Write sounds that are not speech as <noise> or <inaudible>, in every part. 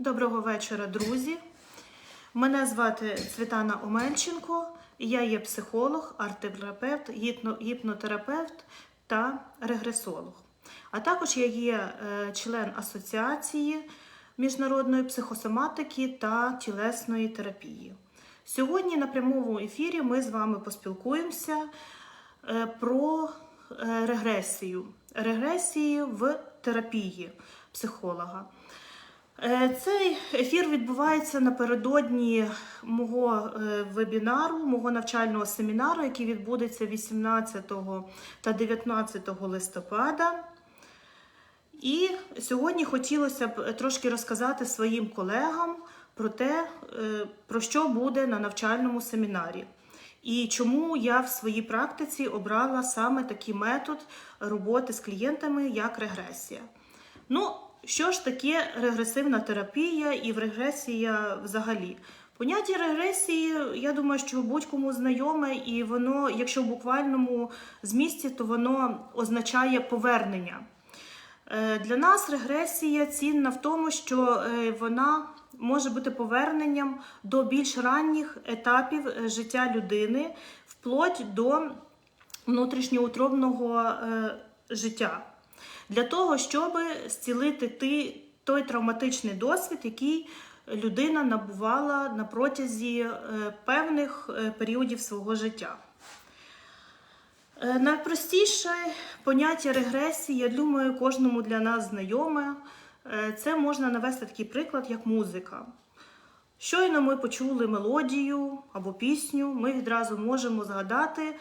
Доброго вечора, друзі. Мене звати Світлана Омельченко. Я є психолог, арт-терапевт, гіпнотерапевт та регресолог. А також я є е, член Асоціації міжнародної психосоматики та тілесної терапії. Сьогодні на прямому ефірі ми з вами поспілкуємося е, про е, регресію. Регресії в терапії психолога. Е, Цей ефір відбувається напередодні мого е, вебінару, мого навчального семінару, який відбудеться 18 та 19 листопада. І сьогодні хотілося б трошки розказати своїм колегам про те, е, про що буде на навчальному семінарі. І чому я в своїй практиці обрала саме такий метод роботи з клієнтами, як регресія. Ну, що ж таке регресивна терапія і регресія взагалі? Поняття регресії, я думаю, що будь-кому знайоме, і воно, якщо в буквальному змісті, то воно означає повернення. Е, Для нас регресія цінна в тому, що е, вона може бути поверненням до більш ранніх етапів е, життя людини, вплоть до внутрішньоутробного життя. Для того, щоб зцілити ти- той травматичний досвід, який людина набувала на протязі е, певних е, періодів свого життя. Е, Найпростіше поняття регресії, я думаю, кожному для нас знайоме. Це можна навести такий приклад, як музика. Щойно ми почули мелодію або пісню, ми відразу можемо згадати,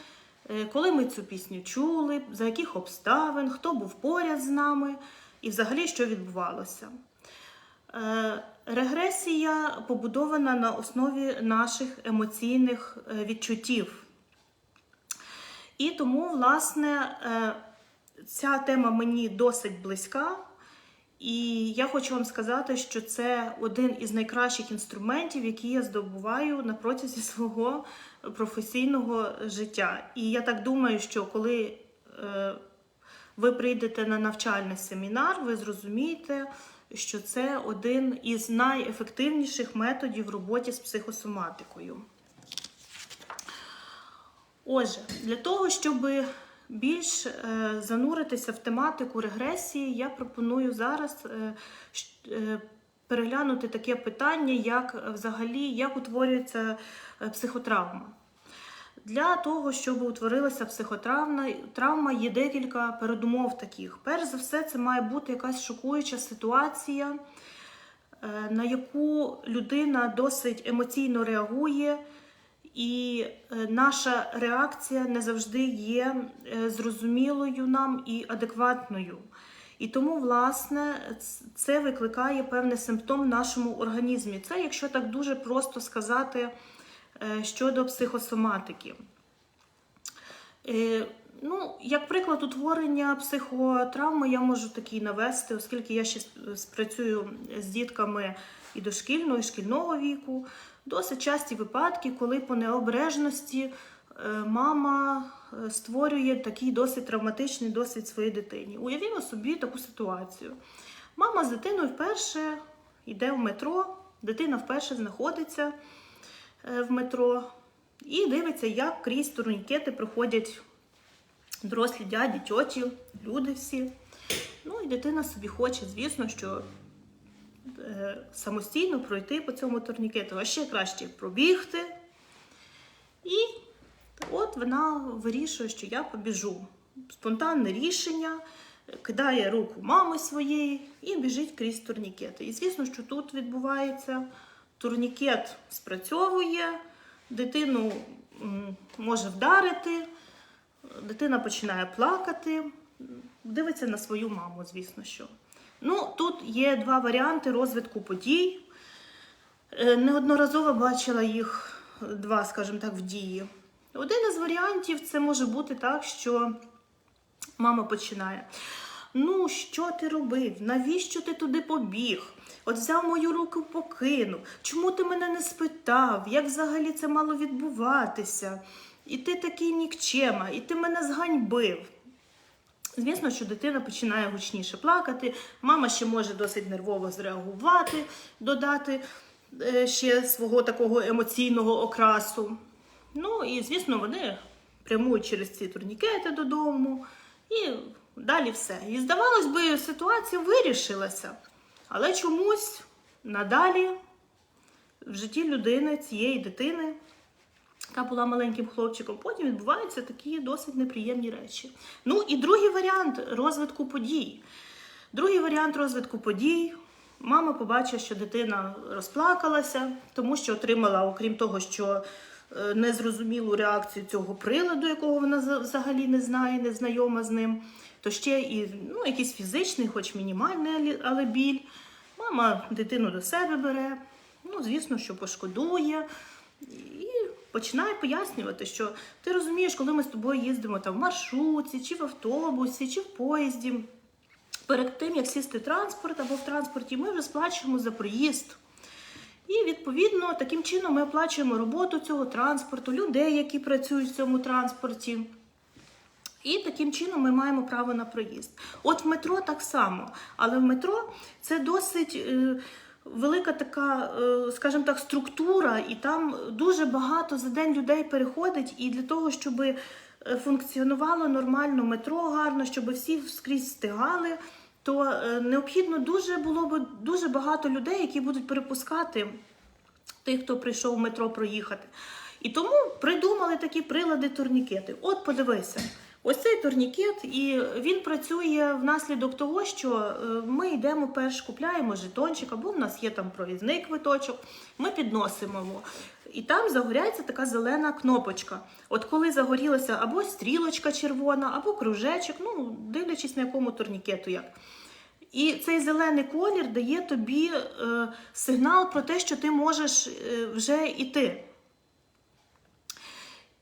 коли ми цю пісню чули, за яких обставин, хто був поряд з нами і взагалі що відбувалося. Е, Регресія побудована на основі наших емоційних е, відчуттів. І тому, власне, е, ця тема мені досить близька. І я хочу вам сказати, що це один із найкращих інструментів, які я здобуваю на протязі свого професійного життя. І я так думаю, що коли е, ви прийдете на навчальний семінар, ви зрозумієте, що це один із найефективніших методів в роботі з психосоматикою. Отже, для того, щоб більш е, зануритися в тематику регресії, я пропоную зараз е, е, переглянути таке питання, як взагалі як утворюється психотравма. Для того, щоб утворилася психотравма, травма є декілька передумов таких. Перш за все, це має бути якась шокуюча ситуація, на яку людина досить емоційно реагує, і е, наша реакція не завжди є е, зрозумілою нам і адекватною. І тому, власне, це викликає певний симптом в нашому організмі. Це, якщо так дуже просто сказати, е, щодо психосоматики. Ну, як приклад утворення психотравми, я можу такий навести, оскільки я ще спрацюю з дітками і дошкільного, і шкільного віку. Досить часті випадки, коли по необережності е, мама е, створює такий досить травматичний досвід своїй дитині. Уявімо собі таку ситуацію. Мама з дитиною вперше йде в метро, дитина вперше знаходиться е, в метро і дивиться, як крізь турнікети проходять дорослі дяді, тьоті, люди всі. Ну і дитина собі хоче, звісно, що самостійно пройти по цьому турнікету, а ще краще пробігти. І от вона вирішує, що я побіжу. Спонтанне рішення, кидає руку мами своєї і біжить крізь турнікети. І звісно, що тут відбувається турнікет спрацьовує, дитину може вдарити, дитина починає плакати, дивиться на свою маму, звісно що. Ну, тут є два варіанти розвитку подій. Е, Неодноразово бачила їх два, скажімо так, в дії. Один із варіантів це може бути так, що мама починає. Ну, що ти робив? Навіщо ти туди побіг? От взяв мою руку, покинув. Чому ти мене не спитав? Як взагалі це мало відбуватися? І ти такий нікчема, і ти мене зганьбив. Звісно, що дитина починає гучніше плакати, мама ще може досить нервово зреагувати, додати е, ще свого такого емоційного окрасу. Ну і звісно, вони прямують через ці турнікети додому, і далі все. І здавалось би, ситуація вирішилася. Але чомусь надалі в житті людини, цієї дитини, яка була маленьким хлопчиком, потім відбуваються такі досить неприємні речі. Ну і другий варіант розвитку подій. Другий варіант розвитку подій. Мама побачила, що дитина розплакалася, тому що отримала, окрім того, що е, незрозумілу реакцію цього приладу, якого вона взагалі не знає, не знайома з ним, то ще і ну, якийсь фізичний, хоч мінімальний, але- біль. Мама дитину до себе бере, ну, звісно, що пошкодує. І починає пояснювати, що ти розумієш, коли ми з тобою їздимо там в маршрутці, чи в автобусі, чи в поїзді. Перед тим, як сісти в транспорт або в транспорті, ми вже сплачуємо за проїзд. І відповідно таким чином ми оплачуємо роботу цього транспорту, людей, які працюють в цьому транспорті. І таким чином ми маємо право на проїзд. От в метро так само, але в метро це досить е, велика така, е, скажімо так, структура, і там дуже багато за день людей переходить. І для того, щоб е, функціонувало нормально метро гарно, щоб всі скрізь встигали, то е, необхідно дуже було б дуже багато людей, які будуть перепускати тих, хто прийшов в метро проїхати. І тому придумали такі прилади турнікети. От подивися, ось цей турнікет, і він працює внаслідок того, що е, ми йдемо перш, купляємо жетончик, або в нас є там провізний квиточок, ми підносимо його. І там загоряється така зелена кнопочка. От коли загорілася або стрілочка червона, або кружечок, ну дивлячись на якому турнікету як. І цей зелений колір дає тобі е, сигнал про те, що ти можеш е, вже йти.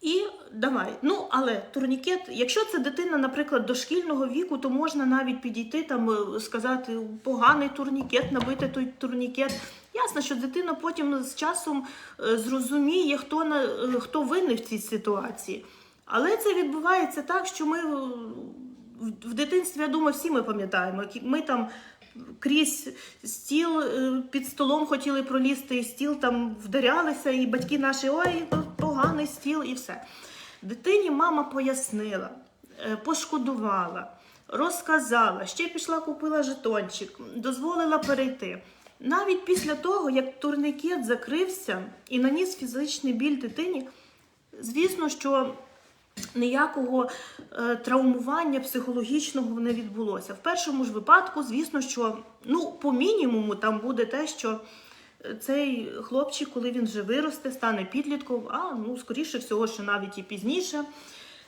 І давай. Ну, але турнікет, якщо це дитина, наприклад, дошкільного віку, то можна навіть підійти там, е, сказати, поганий турнікет, набити той турнікет. Ясно, що дитина потім з часом е, зрозуміє, хто, на, е, хто винний в цій ситуації. Але це відбувається так, що ми в дитинстві, я думаю, всі ми пам'ятаємо, ми там крізь стіл е, під столом хотіли пролізти, і стіл там вдарялися, і батьки наші ой, поганий стіл, і все. Дитині мама пояснила, е, пошкодувала, розказала, ще пішла, купила жетончик, дозволила перейти. Навіть після того, як турникет закрився і наніс фізичний біль дитині, звісно, що ніякого е, травмування психологічного не відбулося. В першому ж випадку, звісно, що ну, по мінімуму там буде те, що е, цей хлопчик, коли він вже виросте, стане підлітком, а ну, скоріше всього, що навіть і пізніше.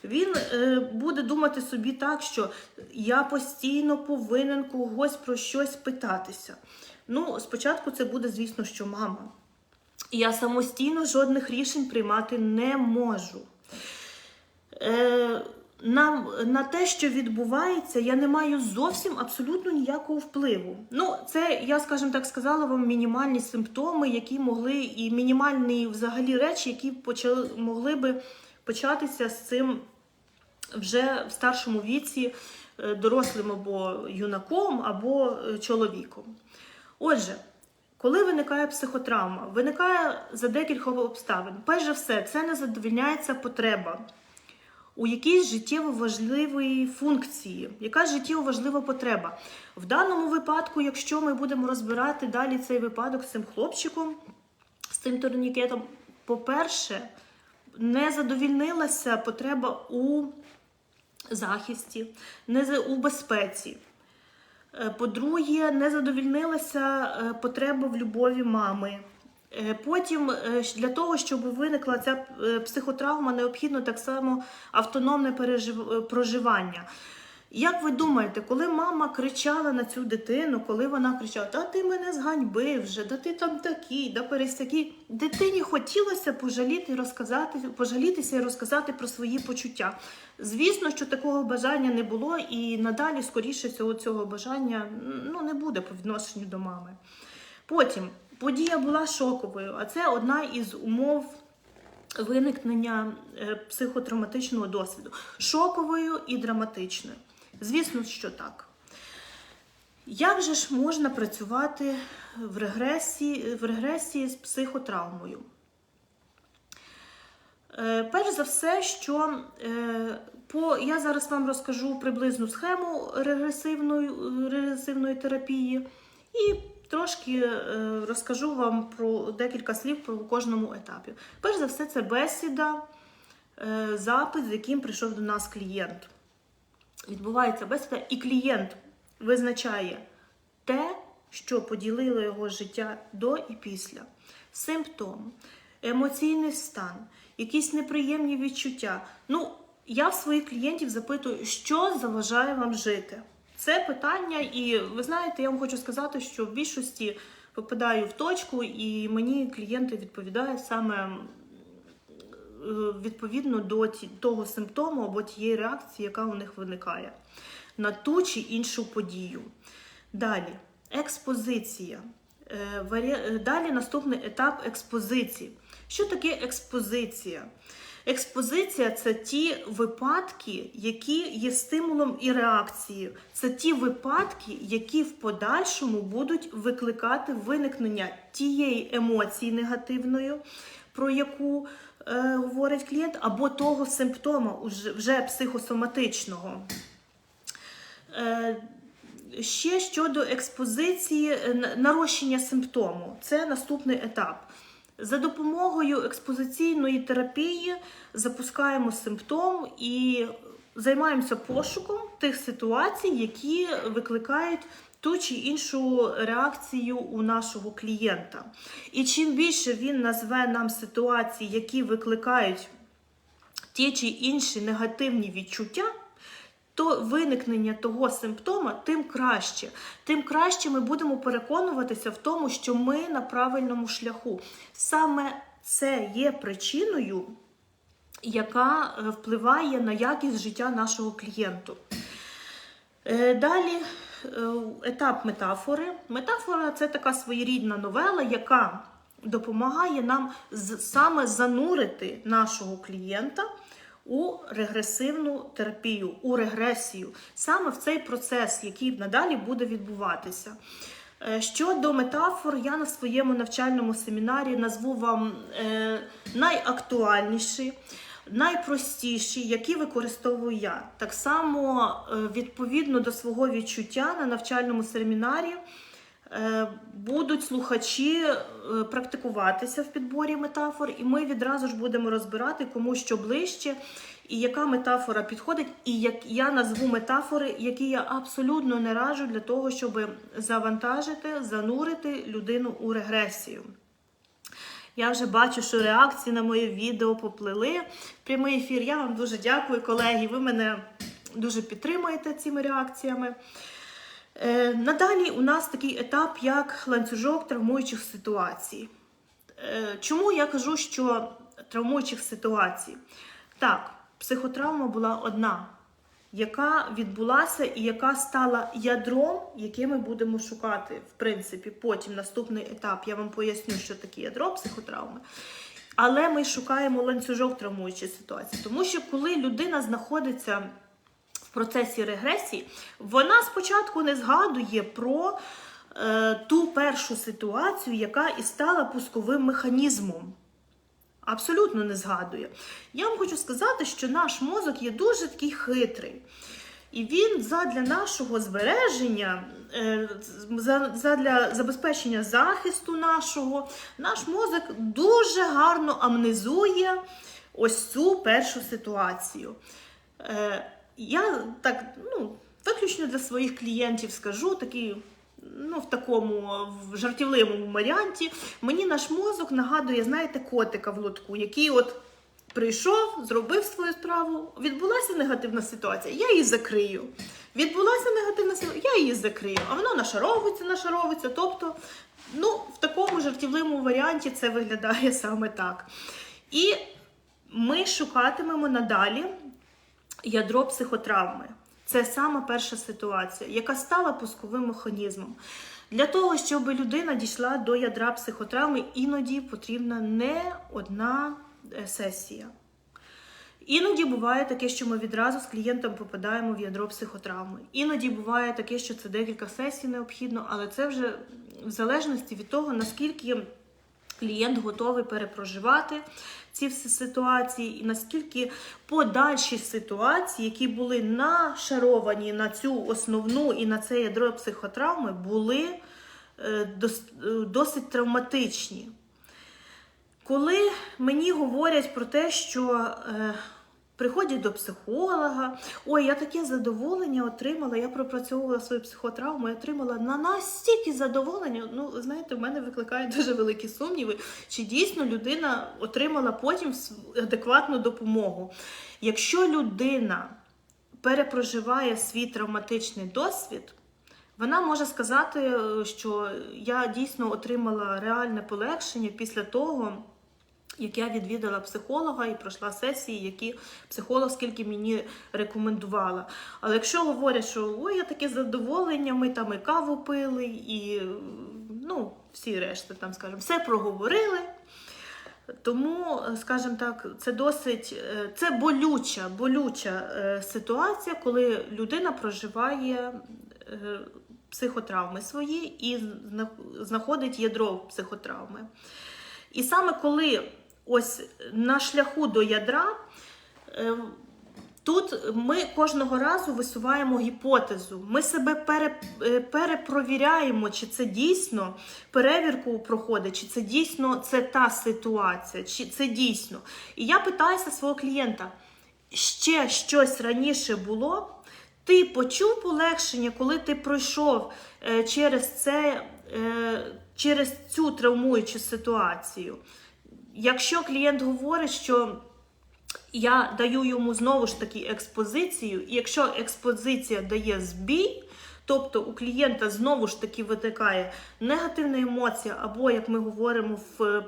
Він е, буде думати собі так, що я постійно повинен когось про щось питатися. Ну, спочатку це буде, звісно, що мама. Я самостійно жодних рішень приймати не можу. Е, на, на те, що відбувається, я не маю зовсім абсолютно ніякого впливу. Ну, це я, скажімо так, сказала вам мінімальні симптоми, які могли, і мінімальні взагалі речі, які почали, могли би початися з цим вже в старшому віці, е, дорослим або юнаком, або е, чоловіком. Отже, коли виникає психотравма, виникає за декілька обставин. Перш за все, це не задовільняється потреба у якійсь життєво важливій функції, яка життєво важлива потреба. В даному випадку, якщо ми будемо розбирати далі цей випадок з цим хлопчиком, з цим турнікетом, по-перше, не задовільнилася потреба у захисті, не у безпеці. Е, По-друге, не задовільнилася е, потреба в любові мами. Е, Потім е, для того, щоб виникла ця е, психотравма, необхідно так само автономне проживання. Як ви думаєте, коли мама кричала на цю дитину, коли вона кричала, та ти мене зганьбив вже, да ти там такий, да пересякий, дитині хотілося пожаліти, розказати, пожалітися і розказати про свої почуття. Звісно, що такого бажання не було, і надалі, скоріше всього, цього бажання ну, не буде по відношенню до мами. Потім подія була шоковою, а це одна із умов виникнення е, психотравматичного досвіду. Шоковою і драматичною. Звісно, що так. Як же ж можна працювати в регресії, в регресії з психотравмою? Е, Перш за все, що е, по, я зараз вам розкажу приблизну схему регресивної, регресивної терапії і трошки е, розкажу вам про декілька слів про кожному етапі. Перш за все, це бесіда, е, запит, з яким прийшов до нас клієнт. Відбувається бесіда, і клієнт визначає те, що поділило його життя до і після. Симптом, емоційний стан, якісь неприємні відчуття. Ну, я в своїх клієнтів запитую, що заважає вам жити. Це питання, і ви знаєте, я вам хочу сказати, що в більшості попадаю в точку, і мені клієнти відповідають саме е, відповідно до того симптому або тієї реакції, яка у них виникає на ту чи іншу подію. Далі, експозиція. Е, е, Далі наступний етап експозиції. Що таке експозиція? Експозиція це ті випадки, які є стимулом і реакцією. Це ті випадки, які в подальшому будуть викликати виникнення тієї емоції негативної, про яку е, говорить клієнт, або того симптома вже психосоматичного. Е, Ще щодо експозиції е, нарощення симптому, це наступний етап. За допомогою експозиційної терапії запускаємо симптом і займаємося пошуком тих ситуацій, які викликають ту чи іншу реакцію у нашого клієнта. І чим більше він назве нам ситуацій, які викликають ті чи інші негативні відчуття, то виникнення того симптома, тим краще. Тим краще ми будемо переконуватися в тому, що ми на правильному шляху. Саме це є причиною, яка е, впливає на якість життя нашого клієнту. Е, Далі е, етап метафори. Метафора це така своєрідна новела, яка допомагає нам саме занурити нашого клієнта у регресивну терапію, у регресію, саме в цей процес, який надалі буде відбуватися. Е, Щодо метафор, я на своєму навчальному семінарі назву вам е, найактуальніші, найпростіші, які використовую я. Так само, е, відповідно до свого відчуття на навчальному семінарі будуть слухачі е, практикуватися в підборі метафор, і ми відразу ж будемо розбирати, кому що ближче, і яка метафора підходить, і як я назву метафори, які я абсолютно не раджу для того, щоб завантажити, занурити людину у регресію. Я вже бачу, що реакції на моє відео поплили. Прямий ефір. Я вам дуже дякую, колеги. Ви мене дуже підтримуєте цими реакціями. Е, надалі у нас такий етап, як ланцюжок травмуючих ситуацій. Е, чому я кажу, що травмуючих ситуацій? Так, психотравма була одна, яка відбулася і яка стала ядром, яке ми будемо шукати, в принципі, потім наступний етап. Я вам поясню, що таке ядро психотравми. Але ми шукаємо ланцюжок травмуючої ситуації, тому що коли людина знаходиться процесі регресії, вона спочатку не згадує про е, ту першу ситуацію, яка і стала пусковим механізмом. Абсолютно не згадує. Я вам хочу сказати, що наш мозок є дуже такий хитрий. І він задля нашого збереження, е, задля забезпечення захисту нашого, наш мозок дуже гарно амнезує ось цю першу ситуацію. Я так, ну, виключно для своїх клієнтів скажу, такий, ну, в такому в жартівливому варіанті. Мені наш мозок нагадує, знаєте, котика в лотку, який от прийшов, зробив свою справу, відбулася негативна ситуація, я її закрию. Відбулася негативна ситуація, я її закрию. А воно нашаровується, нашаровується. Тобто, ну, в такому жартівливому варіанті це виглядає саме так. І ми шукатимемо надалі ядро психотравми. Це саме перша ситуація, яка стала пусковим механізмом. Для того, щоб людина дійшла до ядра психотравми, іноді потрібна не одна е, сесія. Іноді буває таке, що ми відразу з клієнтом попадаємо в ядро психотравми. Іноді буває таке, що це декілька сесій необхідно, але це вже в залежності від того, наскільки клієнт готовий перепроживати ці всі ситуації, і наскільки подальші ситуації, які були нашаровані на цю основну і на це ядро психотравми, були е, е, досить травматичні. Коли мені говорять про те, що е, приходять до психолога, ой, я таке задоволення отримала, я пропрацьовувала свою психотравму, я отримала на настільки задоволення. Ну, знаєте, в мене викликає <laughs> дуже великі сумніви, чи дійсно людина отримала потім адекватну допомогу. Якщо людина перепроживає свій травматичний досвід, вона може сказати, е, що я дійсно отримала реальне полегшення після того, як я відвідала психолога і пройшла сесії, які психолог скільки мені рекомендувала. Але якщо говорять, що ой, я таке задоволення, ми там і каву пили, і ну, всі решти там, скажімо, все проговорили. Тому, скажімо так, це досить е, це болюча, болюча е, ситуація, коли людина проживає е, психотравми свої і знаходить ядро психотравми. І саме коли ось на шляху до ядра, е, тут ми кожного разу висуваємо гіпотезу. Ми себе е, перепровіряємо, чи це дійсно перевірку проходить, чи це дійсно це та ситуація, чи це дійсно. І я питаюся свого клієнта, ще щось раніше було. Ти почув полегшення, коли ти пройшов е, через це, через цю травмуючу ситуацію. Якщо клієнт говорить, що я даю йому знову ж таки експозицію, і якщо експозиція дає збій, тобто у клієнта знову ж таки виникає негативна емоція, або, як ми говоримо в,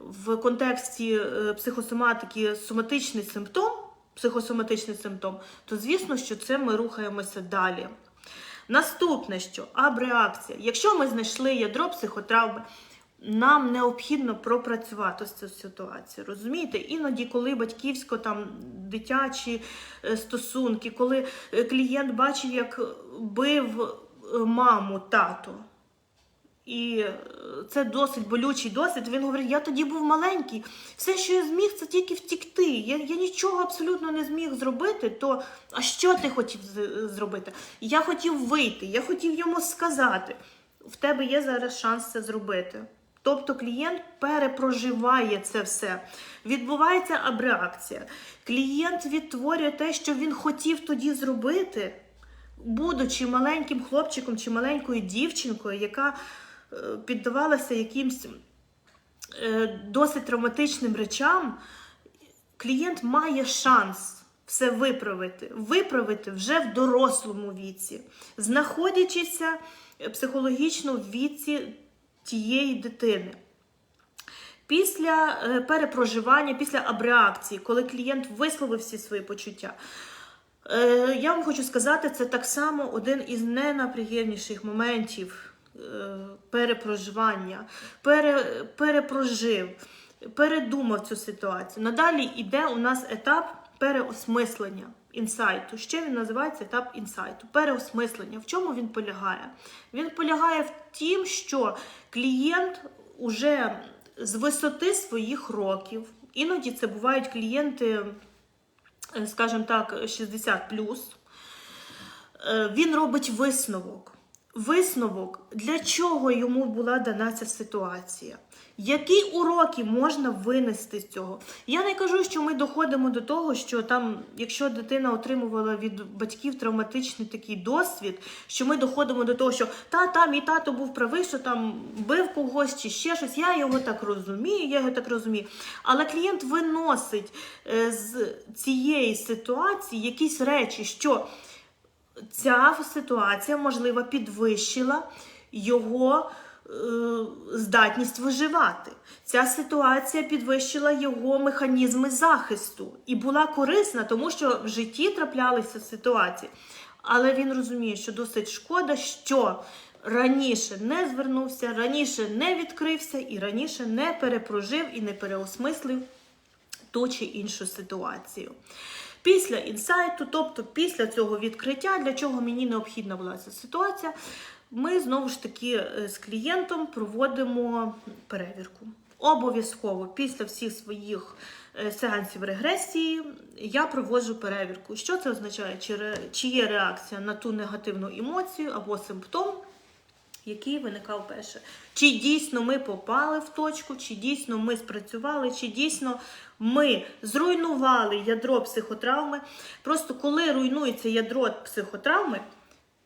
в контексті е, психосоматики, соматичний симптом, психосоматичний симптом, то звісно, що це ми рухаємося далі. Наступне, що абреакція. Якщо ми знайшли ядро психотравми, нам необхідно пропрацювати з цю ситуацію. Розумієте? Іноді, коли батьківсько там дитячі е, стосунки, коли е, клієнт бачив, як бив е, маму тато. І це досить болючий досвід. Він говорить: я тоді був маленький, все, що я зміг, це тільки втікти. Я, я нічого абсолютно не зміг зробити. То а що ти хотів зробити? Я хотів вийти, я хотів йому сказати. В тебе є зараз шанс це зробити. Тобто клієнт перепроживає це все. Відбувається абреакція. Клієнт відтворює те, що він хотів тоді зробити, будучи маленьким хлопчиком чи маленькою дівчинкою, яка е, піддавалася якимсь е, досить травматичним речам, клієнт має шанс все виправити, виправити вже в дорослому віці, знаходячися е, психологічно в віці тієї дитини. Після е, перепроживання, після абреакції, коли клієнт висловив всі свої почуття, е, я вам хочу сказати, це так само один із ненаприємніших моментів е, перепроживання, пере, перепрожив, передумав цю ситуацію. Надалі йде у нас етап переосмислення інсайту. Ще він називається етап інсайту. Переосмислення. В чому він полягає? Він полягає в тім, що клієнт уже з висоти своїх років, іноді це бувають клієнти, е, скажімо так, 60 Е, він робить висновок. Висновок, для чого йому була дана ця ситуація. Які уроки можна винести з цього? Я не кажу, що ми доходимо до того, що там, якщо дитина отримувала від батьків травматичний такий досвід, що ми доходимо до того, що та, та, мій тато був правий, що там бив когось чи ще щось. Я його так розумію, я його так розумію. Але клієнт виносить е, з цієї ситуації якісь речі, що ця ситуація, можливо, підвищила його здатність виживати. Ця ситуація підвищила його механізми захисту і була корисна, тому що в житті траплялися ситуації. Але він розуміє, що досить шкода, що раніше не звернувся, раніше не відкрився і раніше не перепрожив і не переосмислив ту чи іншу ситуацію. Після інсайту, тобто після цього відкриття, для чого мені необхідна була ця ситуація, ми знову ж таки е, з клієнтом проводимо перевірку. Обов'язково після всіх своїх е, сеансів регресії я проводжу перевірку. Що це означає? Чи, чи є реакція на ту негативну емоцію або симптом, який виникав перше. Чи дійсно ми попали в точку, чи дійсно ми спрацювали, чи дійсно ми зруйнували ядро психотравми. Просто коли руйнується ядро психотравми,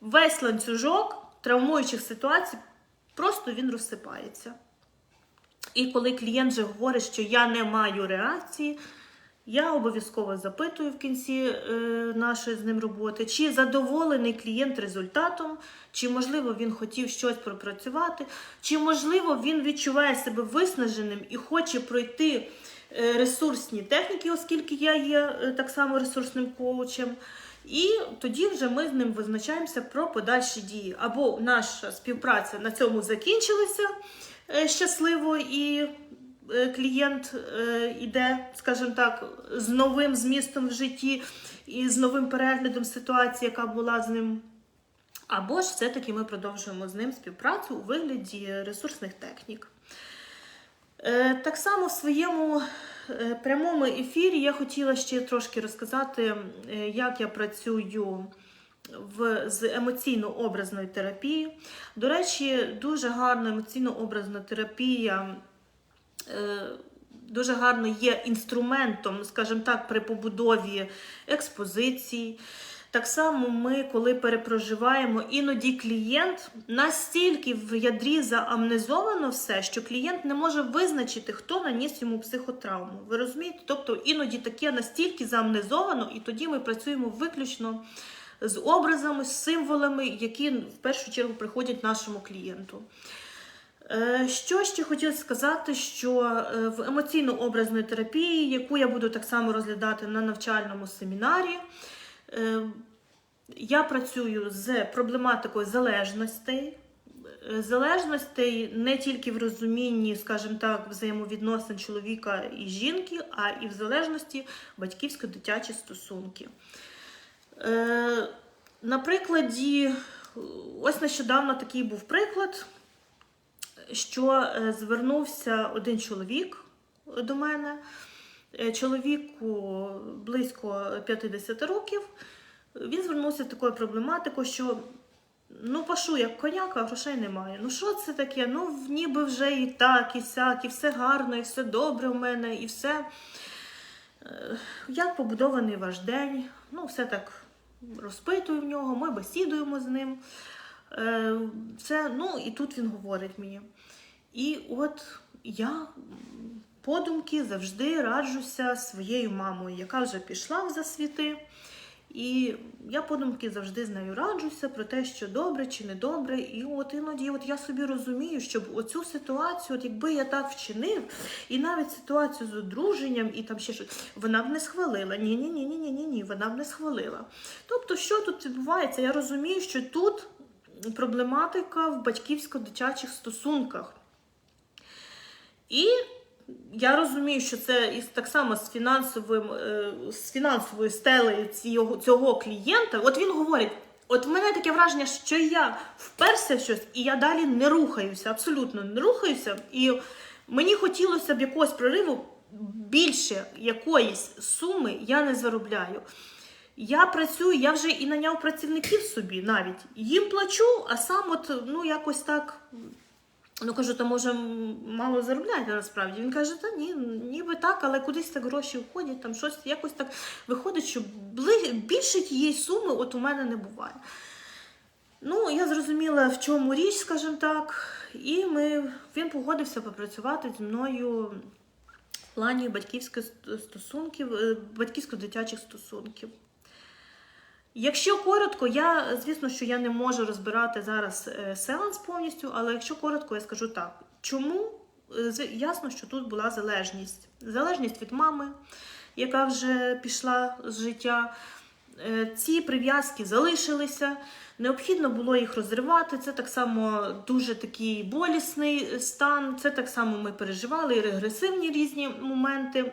весь ланцюжок травмуючих ситуацій просто він розсипається. І коли клієнт вже говорить, що я не маю реакції, я обов'язково запитую в кінці е, нашої з ним роботи, чи задоволений клієнт результатом, чи можливо він хотів щось пропрацювати, чи можливо він відчуває себе виснаженим і хоче пройти е, ресурсні техніки, оскільки я є е, так само ресурсним коучем. І тоді вже ми з ним визначаємося про подальші дії. Або наша співпраця на цьому закінчилася е, щасливо і е, клієнт е, іде, скажімо так, з новим змістом в житті і з новим переглядом ситуації, яка була з ним. Або ж все-таки ми продовжуємо з ним співпрацю у вигляді ресурсних технік. Е, Так само в своєму е, прямому ефірі я хотіла ще трошки розказати, е, як я працюю в, з емоційно-образною терапією. До речі, дуже гарна емоційно-образна терапія. Дуже гарно є інструментом, скажімо так, при побудові експозицій. Так само ми, коли перепроживаємо, іноді клієнт настільки в ядрі заамнезовано все, що клієнт не може визначити, хто наніс йому психотравму. Ви розумієте? Тобто іноді таке настільки заамнезовано, і тоді ми працюємо виключно з образами, з символами, які в першу чергу приходять нашому клієнту. Е, Що ще хотіла сказати, що е, в емоційно-образної терапії, яку я буду так само розглядати на навчальному семінарі, я працюю з проблематикою залежностей. Е, Залежностей не тільки в розумінні, скажімо так, взаємовідносин чоловіка і жінки, а і в залежності батьківсько-дитячі стосунки. Е, На прикладі, ось нещодавно такий був приклад що е, звернувся один чоловік до мене. Е, Чоловіку близько 50 років. Він звернувся такою проблематикою, що ну, пашу як коняка, а грошей немає. Ну що це таке? Ну, ніби вже і так, і сяк, і все гарно, і все добре в мене, і все. Е, Як побудований ваш день? Ну, все так розпитую в нього, ми бесідуємо з ним. Це, ну, і тут він говорить мені. І от я подумки завжди раджуся своєю мамою, яка вже пішла в засвіти. І я подумки завжди з нею раджуся про те, що добре чи не добре. І от іноді от я собі розумію, щоб оцю ситуацію, от якби я так вчинив, і навіть ситуацію з одруженням, і там ще щось, вона б не схвалила. Ні, ні, ні, ні, ні, ні, ні, вона б не схвалила. Тобто, що тут відбувається? Я розумію, що тут проблематика в батьківсько-дитячих стосунках. І я розумію, що це і так само з фінансовим, е, з фінансовою стелею цього, цього клієнта. От він говорить: от в мене таке враження, що я вперся в щось, і я далі не рухаюся, абсолютно не рухаюся. І мені хотілося б якогось прориву більше якоїсь суми я не заробляю. Я працюю, я вже і наняв працівників собі навіть. Їм плачу, а сам от ну якось так. Ну кажу, то може мало заробляєте насправді. Він каже, та ні, ніби так, але кудись так гроші входять, там щось якось так виходить, що більше тієї суми от у мене не буває. Ну, я зрозуміла, в чому річ, скажімо так, і ми, він погодився попрацювати зі мною в плані батьківських стосунків, е, батьківсько-дитячих стосунків. Якщо коротко, я звісно, що я не можу розбирати зараз е, сеанс повністю, але якщо коротко, я скажу так. Чому? Е, Ясно, що тут була залежність. Залежність від мами, яка вже пішла з життя. Е, Ці прив'язки залишилися. Необхідно було їх розривати. Це так само дуже такий болісний стан. Це так само ми переживали і регресивні різні моменти.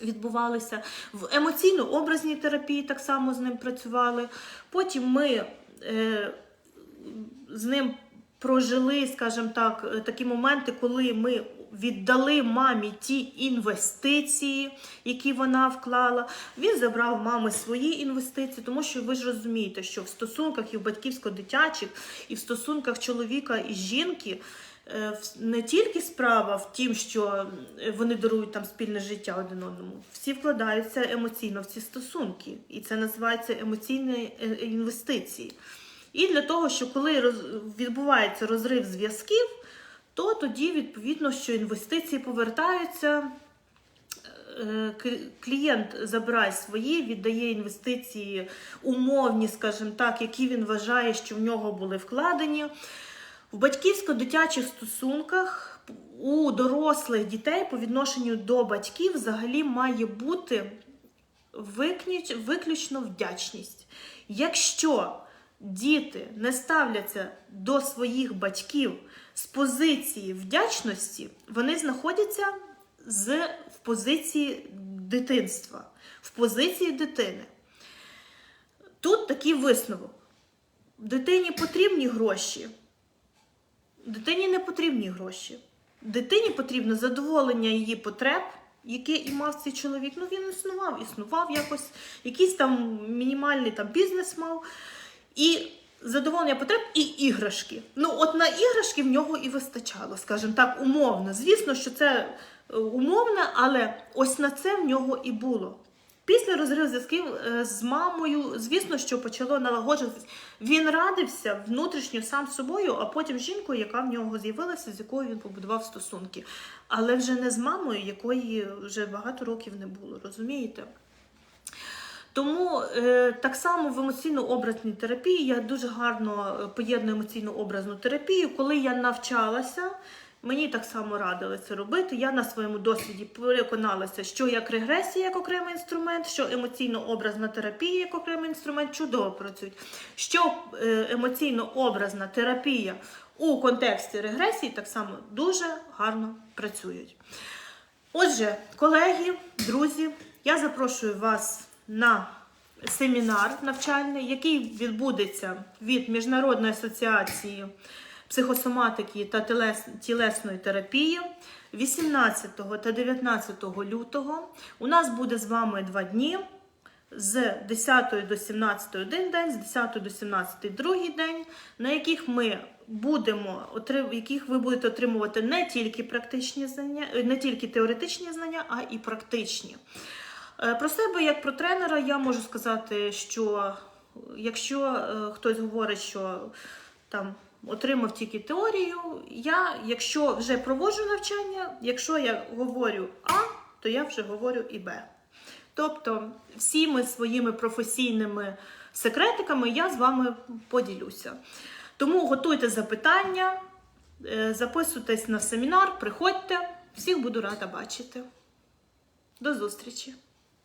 Відбувалися. В емоційно-образній терапії так само з ним працювали. Потім ми е, з ним прожили, скажімо так, е, такі моменти, коли ми віддали мамі ті інвестиції, які вона вклала. Він забрав мами свої інвестиції, тому що ви ж розумієте, що в стосунках і в батьківсько-дитячих, і в стосунках чоловіка і жінки. Е, Не тільки справа в тім, що вони дарують там спільне життя один одному, всі вкладаються емоційно в ці стосунки, і це називається емоційні е, інвестиції. І для того, що коли відбувається розрив зв'язків, то тоді відповідно, що інвестиції повертаються. е, Клієнт забирає свої, віддає інвестиції умовні, скажімо так, які він вважає, що в нього були вкладені. В батьківсько-дитячих стосунках у дорослих дітей по відношенню до батьків взагалі має бути виключно вдячність. Якщо діти не ставляться до своїх батьків з позиції вдячності, вони знаходяться з, в позиції дитинства, в позиції дитини. Тут такий висновок. Дитині потрібні гроші. Дитині не потрібні гроші. Дитині потрібно задоволення її потреб, яке і мав цей чоловік. Ну він існував, існував якось, якийсь там мінімальний там бізнес мав. І задоволення потреб і іграшки. Ну, от на іграшки в нього і вистачало, скажімо так, умовно. Звісно, що це е, умовне, але ось на це в нього і було. Після розриву зв'язків е, з мамою, звісно, що почало налагоджуватися. Він радився внутрішньо сам собою, а потім жінкою, яка в нього з'явилася, з якою він побудував стосунки. Але вже не з мамою, якої вже багато років не було, розумієте? Тому е, так само в емоційно-образній терапії я дуже гарно е, поєдную емоційно-образну терапію. Коли я навчалася, мені так само радили це робити. Я на своєму досвіді переконалася, що як регресія як окремий інструмент, що емоційно-образна терапія як окремий інструмент чудово працюють. Що е, емоційно-образна терапія у контексті регресії так само дуже гарно працюють. Отже, колеги, друзі, я запрошую вас на семінар навчальний, який відбудеться від Міжнародної асоціації психосоматики та тілесної терапії 18 та 19 лютого. У нас буде з вами два дні. З 10 до 17 один день, з 10 до 17 другий день, на яких ми будемо яких ви будете отримувати не тільки практичні знання, е, не тільки теоретичні знання, а і практичні. Е, Про себе, як про тренера, я можу сказати, що якщо е, хтось говорить, що там отримав тільки теорію, я, якщо вже проводжу навчання, якщо я говорю А, то я вже говорю і Б. Тобто, всіми своїми професійними секретиками я з вами поділюся. Тому готуйте запитання, е, записуйтесь на семінар, приходьте. Всіх буду рада бачити. До зустрічі!